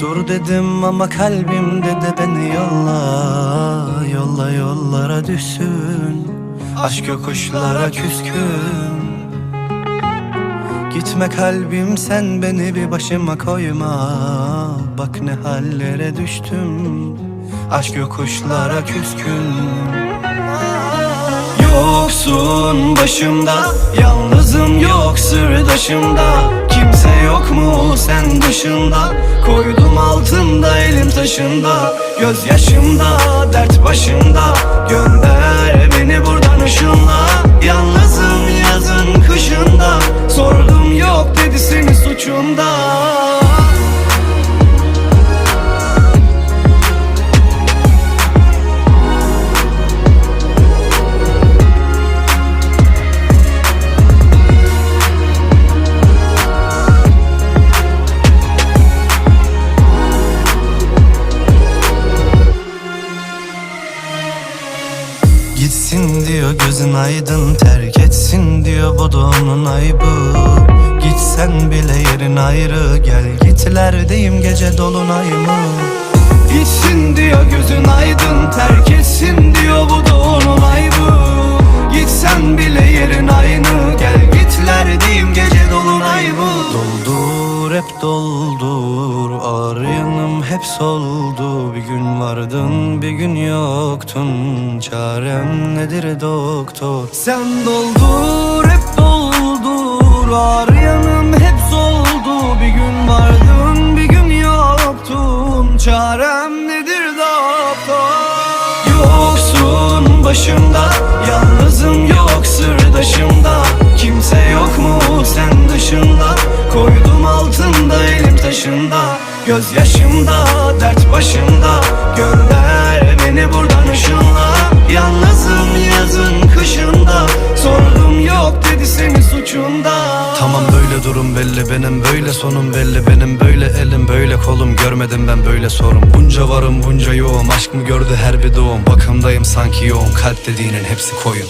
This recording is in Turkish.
dur dedim ama kalbim dedi beni yolla Yolla yollara düşsün. Aşk yokuşlara küskün. Gitme kalbim sen beni bir başıma koyma. Bak ne hallere düştüm. Aşk yokuşlara küskün. Yoksun başımda Yalnızım yok sırdaşımda. Kimse yok mu sen dışında taşında Gözyaşımda dert başımda. Gönder beni buradan ışınla. Yalnızım Gitsin diyor gözün aydın terk etsin diyor bu da onun aybı Gitsen bile yerin ayrı gel gitlerdeyim gece dolunay mı? Gitsin diyor gözün aydın terk etsin diyor bu da onun aybı Gitsen bile yerin hep doldur ağır yanım hep soldu. Bir gün vardın bir gün yoktun Çarem nedir doktor? Sen doldur hep doldur ağır yanım hep soldu. Bir gün vardın bir gün yoktun Çarem nedir doktor? Yoksun başımda Yalnızım yok sırdaşımda taşında Gözyaşımda dert başımda. Gönder beni buradan ışınla. Yalnızım yazın kışında. Sordum yok dedi senin suçunda. Tamam böyle durum belli. Benim böyle sonum belli. Benim böyle elim böyle kolum. Görmedim ben böyle sorun. Bunca varım bunca yoğum. Aşk mı gördü? Her bir doğum. Bakımdayım sanki yoğun. Kalp dediğinin hepsi koyun